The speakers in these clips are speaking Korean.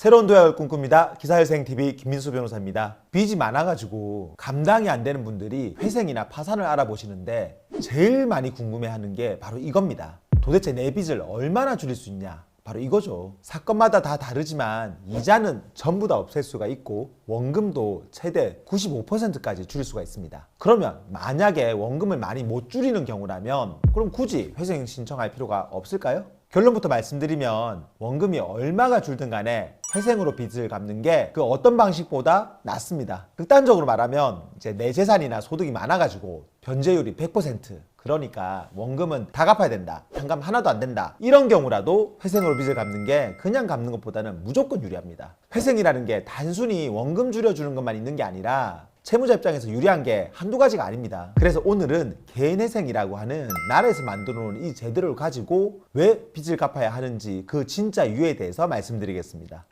새로운 도약을 꿈꿉니다. 기사회생TV 김민수 변호사입니다. 빚이 많아가지고 감당이 안 되는 분들이 회생이나 파산을 알아보시는데 제일 많이 궁금해하는 게 바로 이겁니다. 도대체 내 빚을 얼마나 줄일 수 있냐? 바로 이거죠. 사건마다 다 다르지만 이자는 전부 다 없앨 수가 있고 원금도 최대 95%까지 줄일 수가 있습니다. 그러면 만약에 원금을 많이 못 줄이는 경우라면 그럼 굳이 회생 신청할 필요가 없을까요? 결론부터 말씀드리면 원금이 얼마가 줄든 간에 회생으로 빚을 갚는 게 그 어떤 방식보다 낫습니다. 극단적으로 말하면 이제 내 재산이나 소득이 많아가지고 변제율이 100% 그러니까 원금은 다 갚아야 된다. 현금 하나도 안 된다. 이런 경우라도 회생으로 빚을 갚는 게 그냥 갚는 것보다는 무조건 유리합니다. 회생이라는 게 단순히 원금 줄여주는 것만 있는 게 아니라 채무자 입장에서 유리한 게 한두 가지가 아닙니다. 그래서 오늘은 개인회생이라고 하는 나라에서 만들어 놓은 이 제도를 가지고 왜 빚을 갚아야 하는지 그 진짜 이유에 대해서 말씀드리겠습니다.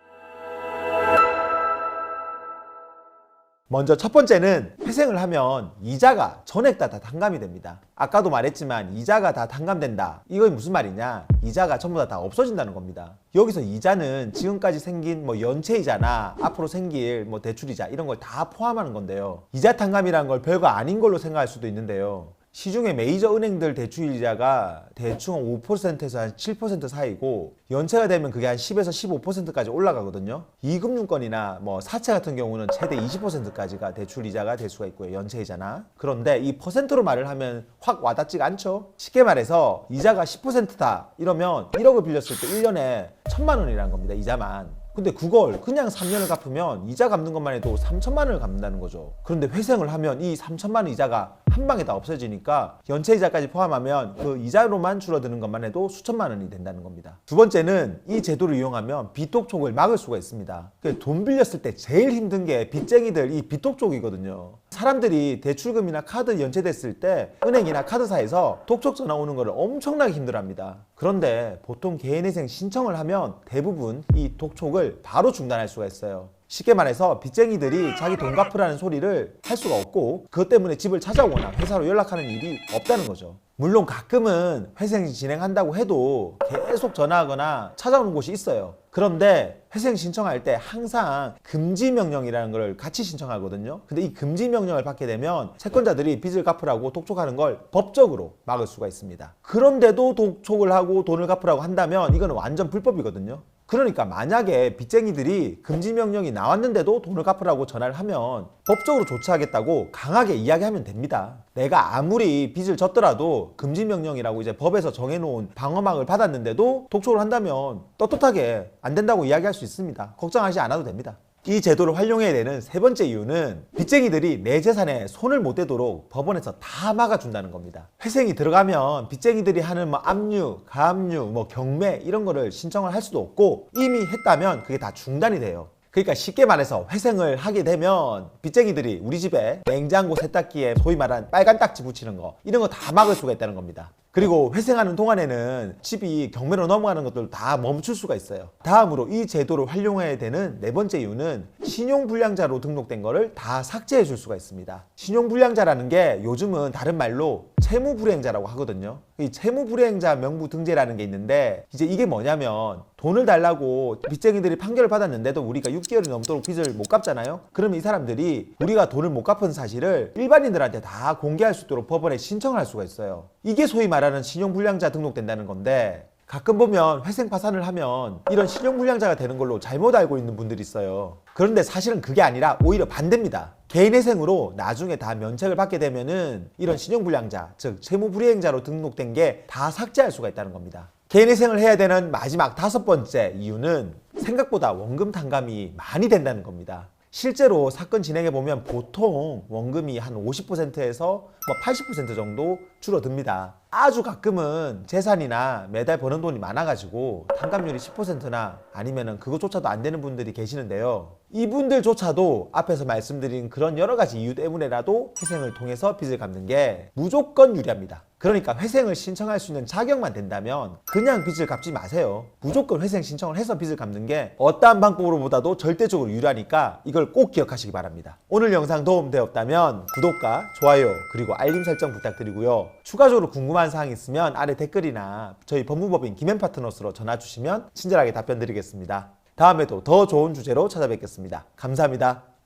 먼저 첫 번째는 회생을 하면 이자가 전액 다, 다 탕감이 됩니다. 아까도 말했지만 이자가 다 탕감된다. 이건 무슨 말이냐? 이자가 전부 다, 다 없어진다는 겁니다. 여기서 이자는 지금까지 생긴 뭐 연체이자나 앞으로 생길 뭐 대출이자 이런 걸 다 포함하는 건데요. 이자 탕감이라는 걸 별거 아닌 걸로 생각할 수도 있는데요. 시중에 메이저 은행들 대출 이자가 대충 5%에서 한 7% 사이고 연체가 되면 그게 한 10에서 15%까지 올라가거든요. 이금융권이나 뭐 사채 같은 경우는 최대 20%까지가 대출 이자가 될 수가 있고요. 연체 이자나. 그런데 이 퍼센트로 말을 하면 확 와닿지가 않죠. 쉽게 말해서 이자가 10%다 이러면 1억을 빌렸을 때 1년에 1000만 원이라는 겁니다. 이자만. 근데 그걸 그냥 3년을 갚으면 이자 갚는 것만 해도 3천만 원을 갚는다는 거죠. 그런데 회생을 하면 이 3천만 원 이자가 한 방에 다 없어지니까 연체 이자까지 포함하면 그 이자로만 줄어드는 것만 해도 수천만 원이 된다는 겁니다. 두 번째는 이 제도를 이용하면 빚독촉을 막을 수가 있습니다. 그돈 빌렸을 때 제일 힘든 게 빚쟁이들 이 빚독촉이거든요. 사람들이 대출금이나 카드 연체됐을 때 은행이나 카드사에서 독촉 전화 오는 거를 엄청나게 힘들어합니다. 그런데 보통 개인회생 신청을 하면 대부분 이 독촉을 바로 중단할 수가 있어요. 쉽게 말해서 빚쟁이들이 자기 돈 갚으라는 소리를 할 수가 없고 그것 때문에 집을 찾아오거나 회사로 연락하는 일이 없다는 거죠. 물론 가끔은 회생 진행한다고 해도 계속 전화하거나 찾아오는 곳이 있어요. 그런데 회생 신청할 때 항상 금지 명령이라는 걸 같이 신청하거든요. 근데 이 금지 명령을 받게 되면 채권자들이 빚을 갚으라고 독촉하는 걸 법적으로 막을 수가 있습니다. 그런데도 독촉을 하고 돈을 갚으라고 한다면 이거는 완전 불법이거든요. 그러니까 만약에 빚쟁이들이 금지 명령이 나왔는데도 돈을 갚으라고 전화를 하면 법적으로 조치하겠다고 강하게 이야기하면 됩니다. 내가 아무리 빚을 졌더라도 금지 명령이라고 이제 법에서 정해놓은 방어막을 받았는데도 독촉을 한다면 떳떳하게 안 된다고 이야기할 수 있습니다. 걱정하지 않아도 됩니다. 이 제도를 활용해야 되는 세 번째 이유는 빚쟁이들이 내 재산에 손을 못 대도록 법원에서 다 막아준다는 겁니다. 회생이 들어가면 빚쟁이들이 하는 뭐 압류, 가압류, 뭐 경매 이런 거를 신청을 할 수도 없고 이미 했다면 그게 다 중단이 돼요. 그러니까 쉽게 말해서 회생을 하게 되면 빚쟁이들이 우리 집에 냉장고 세탁기에 소위 말하는 빨간 딱지 붙이는 거 이런 거 다 막을 수가 있다는 겁니다. 그리고 회생하는 동안에는 집이 경매로 넘어가는 것들 다 멈출 수가 있어요. 다음으로 이 제도를 활용해야 되는 네 번째 이유는 신용불량자로 등록된 거를 다 삭제해 줄 수가 있습니다. 신용불량자라는 게 요즘은 다른 말로 채무 불이행자라고 하거든요. 이 채무 불이행자 명부 등재라는 게 있는데 이제 이게 뭐냐면 돈을 달라고 빚쟁이들이 판결을 받았는데도 우리가 6개월이 넘도록 빚을 못 갚잖아요. 그러면 이 사람들이 우리가 돈을 못 갚은 사실을 일반인들한테 다 공개할 수 있도록 법원에 신청을 할 수가 있어요. 이게 소위 말하는 신용불량자 등록된다는 건데 가끔 보면 회생 파산을 하면 이런 신용불량자가 되는 걸로 잘못 알고 있는 분들이 있어요. 그런데 사실은 그게 아니라 오히려 반대입니다. 개인회생으로 나중에 다 면책을 받게 되면은 이런 신용불량자, 즉 채무불이행자로 등록된 게 다 삭제할 수가 있다는 겁니다. 개인회생을 해야 되는 마지막 다섯 번째 이유는 생각보다 원금 탕감이 많이 된다는 겁니다. 실제로 사건 진행해 보면 보통 원금이 한 50%에서 뭐 80% 정도 줄어듭니다. 아주 가끔은 재산이나 매달 버는 돈이 많아가지고 탕감률이 10%나 아니면은 그것조차도 안 되는 분들이 계시는데요. 이분들조차도 앞에서 말씀드린 그런 여러 가지 이유 때문에라도 회생을 통해서 빚을 갚는 게 무조건 유리합니다. 그러니까 회생을 신청할 수 있는 자격만 된다면 그냥 빚을 갚지 마세요. 무조건 회생 신청을 해서 빚을 갚는 게 어떠한 방법으로보다도 절대적으로 유리하니까 이걸 꼭 기억하시기 바랍니다. 오늘 영상 도움되었다면 구독과 좋아요 그리고 알림 설정 부탁드리고요. 추가적으로 궁금한 사항 있으면 아래 댓글이나 저희 법무법인 김앤파트너스로 전화 주시면 친절하게 답변 드리겠습니다. 다음에도 더 좋은 주제로 찾아뵙겠습니다. 감사합니다.